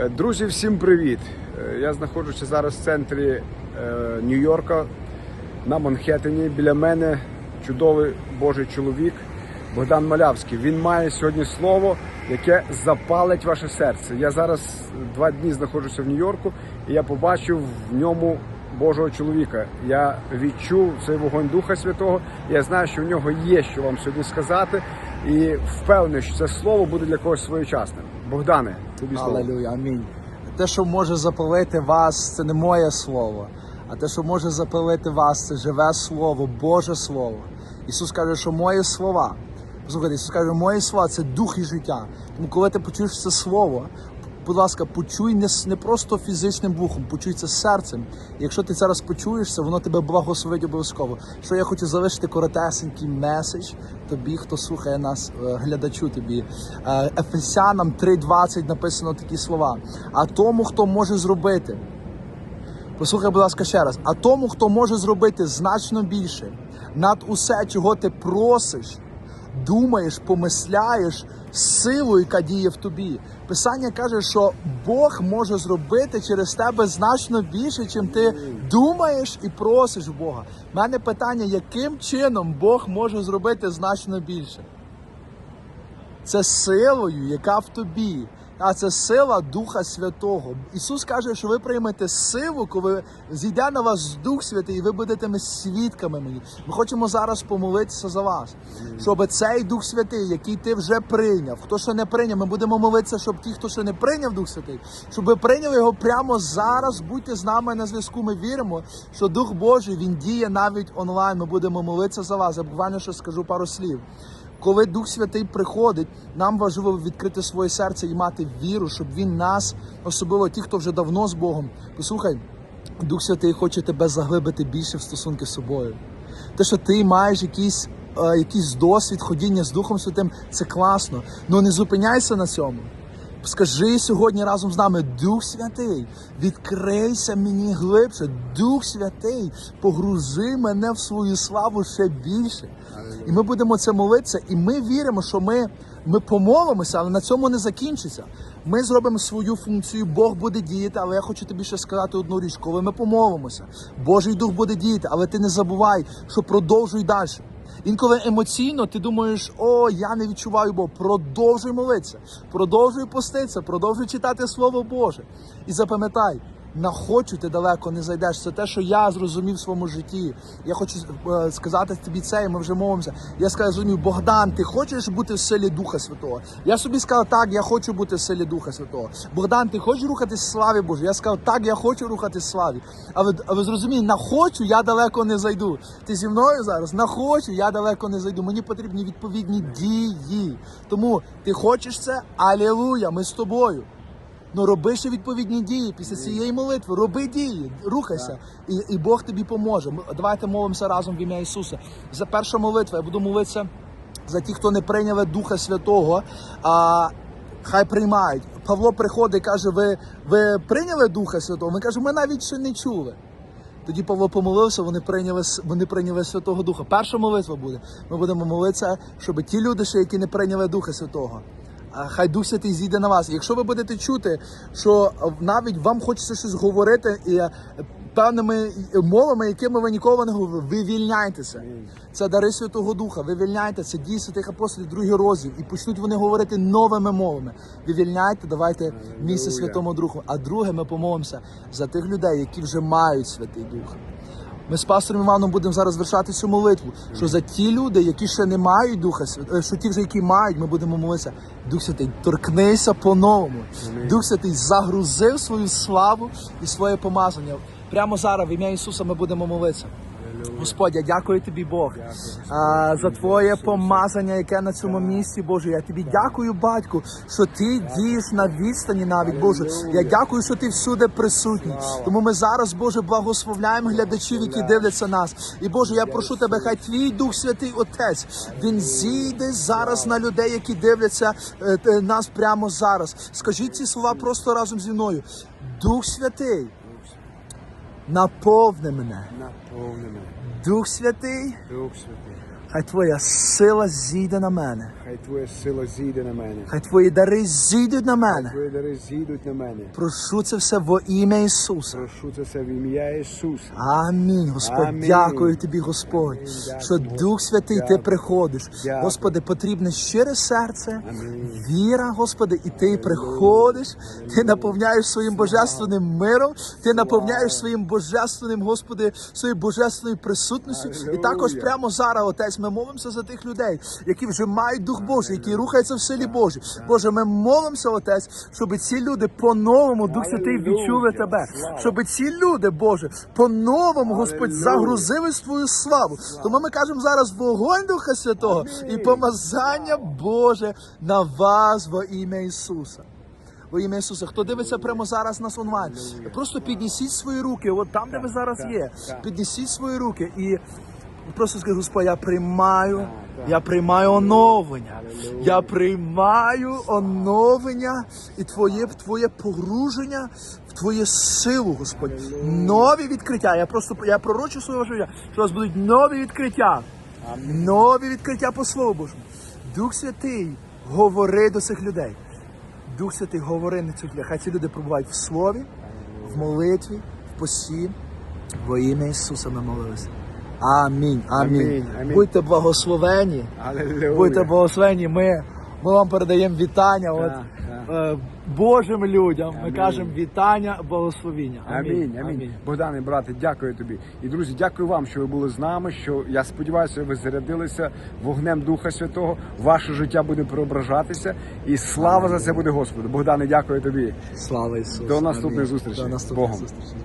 Е, Друзі, всім привіт! Е, Я знаходжуся зараз в центрі е, Нью-Йорка на Манхеттені. Біля мене чудовий Божий чоловік Богдан Малявський. Він має сьогодні слово, яке запалить ваше серце. Я зараз два дні знаходжуся в Нью-Йорку, і я побачив в ньому Божого чоловіка. Я відчув цей вогонь Духа Святого. Я знаю, що в нього є що вам сьогодні сказати, і впевнений, що це слово буде для когось своєчасним. Богдане, тобі слово. Алелюя, амінь. Те, що може запалити вас, це не моє слово. А те, що може запалити вас, це живе слово, Боже Слово. Ісус каже, що моє слова. Слухайте, Ісус каже, моє слова це дух і життя. Тому коли ти почуєш це слово, будь ласка, почуй не, не просто фізичним вухом, почуй це серцем. І якщо ти зараз почуєш це, воно тебе благословить обов'язково. Що я хочу залишити коротесенький меседж тобі, хто слухає нас, е, глядачу тобі. Е, Ефесянам 3.20 написано такі слова. А тому, хто може зробити. Послухай, будь ласка, ще раз. А тому, хто може зробити значно більше, над усе, чого ти просиш, думаєш, помисляєш силою, яка діє в тобі. Писання каже, що Бог може зробити через тебе значно більше, чим ти думаєш і просиш Бога. У мене питання, яким чином Бог може зробити значно більше? Це силою, яка в тобі. А це сила Духа Святого. Ісус каже, що ви приймете силу, коли зійде на вас Дух Святий, і ви будете свідками мені. Ми хочемо зараз помолитися за вас, щоб цей Дух Святий, який ти вже прийняв, хто ще не прийняв, ми будемо молитися, щоб ті, хто ще не прийняв Дух Святий, щоб ви прийняли його прямо зараз. Будьте з нами на зв'язку. Ми віримо, що Дух Божий він діє навіть онлайн. Ми будемо молитися за вас. Я буквально ще скажу пару слів. Коли Дух Святий приходить, нам важливо відкрити своє серце і мати віру, щоб він нас, особливо ті, хто вже давно з Богом. Послухай, Дух Святий хоче тебе заглибити більше в стосунки з собою. Те, що ти маєш якийсь, е, якийсь досвід ходіння з Духом Святим, це класно. Ну не зупиняйся на цьому. Скажи сьогодні разом з нами, Дух Святий, відкрийся мені глибше. Дух Святий, погружи мене в свою славу ще більше. І ми будемо це молитися, і ми віримо, що ми, ми помолимося, але на цьому не закінчиться. Ми зробимо свою функцію, Бог буде діяти, але я хочу тобі ще сказати одну річ, коли ми помолимося, Божий Дух буде діяти, але ти не забувай, що продовжуй далі. Інколи емоційно ти думаєш, о, я не відчуваю Бога. Продовжуй молитися, продовжуй поститися, продовжуй читати Слово Боже. І запам'ятай, на хочу ти далеко не зайдеш. Це те, що я зрозумів в своєму житті. Я хочу е, сказати тобі це, і ми вже мовимося. Я сказав, зрозумів, Богдан, ти хочеш бути в силі Духа Святого? Я собі сказав, так, я хочу бути в силі Духа Святого. Богдан, ти хочеш рухатись в славі Божій? Я сказав, так, я хочу рухатись в славі. А ви, а ви зрозуміли, на хочу я далеко не зайду. Ти зі мною зараз на хочу, я далеко не зайду. Мені потрібні відповідні дії. Тому ти хочеш це? Алілуя, ми з тобою. Ну роби ще відповідні дії після цієї молитви. Роби дії, рухайся, і, і Бог тобі поможе. Давайте молимося разом в ім'я Ісуса. За перша молитва я буду молитися за ті, хто не прийняли Духа Святого. А, хай приймають. Павло приходить і каже: ви, ви прийняли Духа Святого? Ми кажемо, ми навіть ще не чули. Тоді Павло помолився, вони прийняли вони прийняли Святого Духа. Перша молитва буде. Ми будемо молитися, щоб ті люди, ще, які не прийняли Духа Святого. Хай Дух Святий зійде на вас. Якщо ви будете чути, що навіть вам хочеться щось говорити і певними мовами, якими ви ніколи не говорили, вивільняйтеся. Це дари Святого Духа. Вивільняйте, це дії святих апостолів, другий розділ. І почнуть вони говорити новими мовами. Вивільняйте, давайте місце Святому Духу. А друге, ми помолимося за тих людей, які вже мають Святий Дух. Ми з пастором Іваном будемо зараз вершати цю молитву. Що за ті люди, які ще не мають Духа Святого, що ті вже, які мають, ми будемо молитися. Дух Святий, торкнися по-новому. Дух Святий загрузив свою славу і своє помазання. Прямо зараз, в ім'я Ісуса, ми будемо молитися. Господь, я дякую тобі, Бог, за твоє помазання, яке на цьому місці, Боже. Я тобі дякую, батьку, що ти дієш на відстані навіть, Боже. Я дякую, що ти всюди присутній. Тому ми зараз, Боже, благословляємо глядачів, які дивляться нас. І Боже, я прошу тебе, хай твій Дух Святий Отець, він зійде зараз на людей, які дивляться е, нас прямо зараз. Скажіть ці слова просто разом зі мною. Дух Святий, наповни мене. Наповни мене. Дух Святий, Дух Святий. Хай Твоя сила зійде на мене. Хай Твоя сила зійде на мене. Хай Твої дари зійдуть на мене. Твої дари зійдуть на мене. Прошу це все во ім'я Ісуса. Прошу це все в ім'я Ісуса. Амінь. Господь, Амінь. дякую тобі, Господь, Амінь. що Дух Святий, ти приходиш. Дякую. Господи, потрібне щире серце, Амінь. віра, Господи, і ти приходиш, ти наповняєш своїм божественним миром, ти наповняєш своїм божественним, Господи, своєю божественною присутністю. І також прямо зараз, Отець, ми молимося за тих людей, які вже мають Дух Божий, які рухаються в силі Божій. Боже, ми молимося, Отець, щоб ці люди по-новому, Дух Святий, відчули тебе. Щоб ці люди, Боже, по-новому, Господь, загрузили твою славу. Тому ми кажемо зараз вогонь Духа Святого і помазання Боже на вас во ім'я Ісуса. Во ім'я Ісуса, хто дивиться прямо зараз нас онлайн, просто піднесіть свої руки, от там, де ви зараз є, так. піднесіть свої руки і просто скажіть, Господь, я приймаю, я приймаю оновлення. Я приймаю оновлення і твоє, твоє погруження в твою силу, Господь. Нові відкриття. Я просто я пророчу своє життя, що у вас будуть нові відкриття. Нові відкриття по Слову Божому. Дух Святий, говори до цих людей. Дух Святий, говори на цих людей. Хай ці люди пробувають в слові, в молитві, в посі. Во ім'я Ісуса ми молилися. Амінь. Амінь. Амінь, амінь. Будьте благословені. Алілуя. Будьте благословені. Ми, ми вам передаємо вітання от, так. е, Божим людям. Ми кажемо вітання, благословіння. Амінь, амінь. Богдане, брате, дякую тобі. І друзі, дякую вам, що ви були з нами. Що я сподіваюся, ви зарядилися вогнем Духа Святого. Ваше життя буде преображатися, і слава за це буде Господу. Богдане, дякую тобі. Слава Ісусу. До наступних Амінь. зустрічей. До наступних Богом. зустрічей.